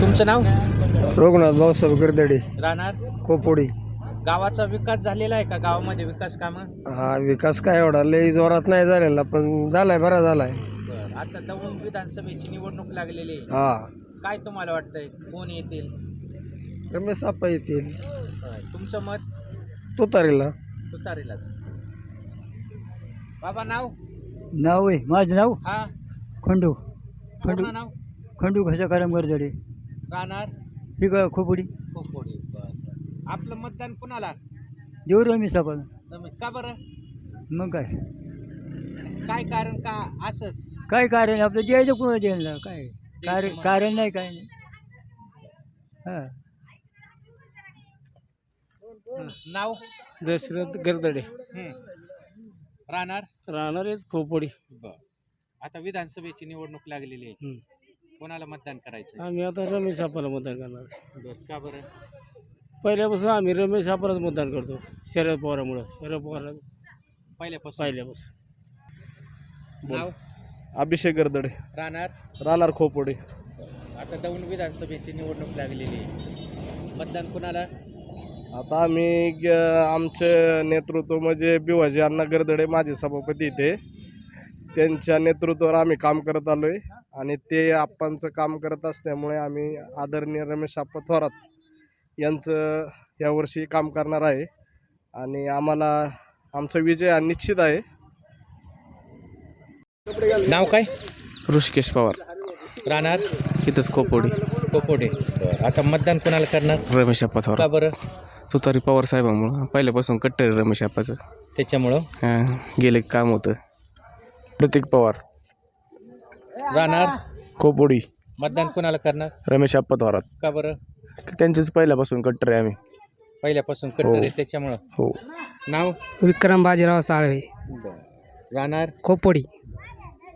तुमचं नाव? रघुनाथ भाऊसाहेब गर्दडे राहणार? कोपोडी. गावाचा विकास झालेला आहे का? गावामध्ये विकास कामं? हा विकास काय एवढा? लई जोरात नाही झालेला पण झालाय बरा झालाय. बरं. आता दौंड विधानसभेची निवडणूक लागलेली आहे. हा. काय तुम्हाला वाटतंय? कोण येतील? रमेश आप्पा येतील. बरं. तुमचं मत? तुतारीला. तुतारीलाच. बाबा नाव? नाव आहे. माझं नाव? हा. खंडू. पूर्ण नाव? खंडू घसाकारम गरजडे. राहणार? ही का खोपडी. खोपोडी बरं आपलं मतदान कुणाला? देऊ रमेश आपण रमेश का बरं? मग काय? काय कारण का असंच? काय कारण? आपलं द्यायचं कोणा द्यायला काय? कारण नाही काय नाही. हां. नाव? दशरथ गर्दडे. हं. राहणार? राहणारच खोपोडी. आता विधानसभेची निवडणूक लागलेली आहे. कोणाला मतदान करायचं आम्ही आता रमेश आप्पाला मतदान करणार. बरं का बरं? पहिल्यापासून आम्ही रमेश आप्पालाच मतदान करतो शरद पवारामुळं. शरद पवार पहिल्यापासून? पहिल्यापासून. नाव? अभिषेक गर्दडे. राहणार? राहणार खोपोडे. आता दौंड विधानसभेची निवडणूक लागलेली आहे. मतदान कुणाला? आता आम्ही ग- आमचे नेतृत्व म्हणजे बिवाजी अण्णा गर्दडे माझे सभापती इथे. त्यांच्या नेतृत्वावर आम्ही काम करत आलो आहे आणि ते आप्पांचं काम करत असल्यामुळे आम्ही आदरणीय रमेश आप्पा थोरात यांचं यावर्षी काम करणार आहे. आणि आम्हाला आमचा विजय हा निश्चित आहे. नाव काय? ऋषिकेश पवार. राहणार? इथंच कोपोडी कोपोडे आता मतदान कुणाला करणार? रमेश अप्पा का थोरात बरं? तुतारी पवार साहेबांमुळं. पहिल्यापासून कट्टर आहे रमेश अप्पाचं त्याच्यामुळं? हां, गेले काम होतं. प्रतीक पवार. राहणार? खोपोडी मतदान कुणाला करणार? रमेश आप्पा थोरात का बरं? त्यांचेच पहिल्यापासून कट्टर आहे आम्ही. पहिल्यापासून कट्टर आहे त्याच्यामुळं. हो. नाव? विक्रम बाजीराव साळवे. राहणार? खोपोडी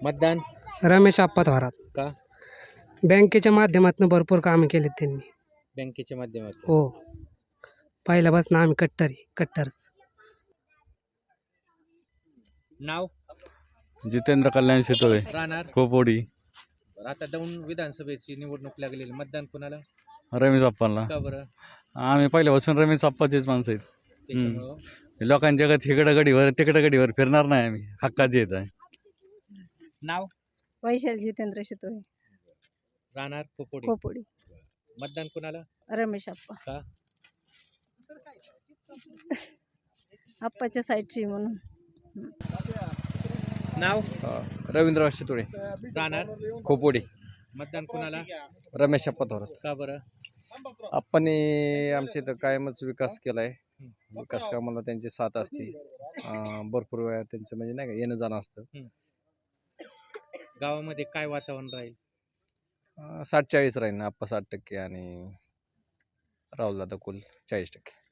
मतदान? रमेश आप्पा थोरात का? बँकेच्या माध्यमातून भरपूर कामे केलीत त्यांनी. बँकेच्या माध्यमातून? हो. पहिल्यापासून आम्ही कट्टरी कट्टरच. नाव? जितेंद्र कल्याण शितोळे राहणार? कोपोडी. आता दौंड विधानसभेची निवडणूक लागलेली. मतदान कुणाला? रमेश अप्पांना का बरं? आम्ही पहिल्यापासून रमेश अप्पाचेच माणसं आहेत. त्याच्यामुळं? लोकांच्या जगात हिकडं गडीवर तिकडं गडीवर फिरणार नाही आम्ही. हक्काचे येत आहे नाव? वैशाल जितेंद्र शितोळे. राहणार कोपोडी. खोपोडी मतदान कुणाला? रमेश आप्पा. का? आप्पाच्या साईडची म्हणून. नाव? रवींद्र शितोळे. राहणार खोपोडी. मतदान कुणाला? रमेश अप्पा थोरात का बरं? आप्पाने आमच्या इथं कायमच विकास केला आहे विकास कामाला त्यांची साथ असते. अं, भरपूर वेळा त्यांचं म्हणजे नाही का येणं जाणं असतं. गावामध्ये काय वातावरण राहील? अं, साठ चाळीस राहील ना आप्पा साठ टक्के आणि राहुल दादा कुल चाळीस टक्के.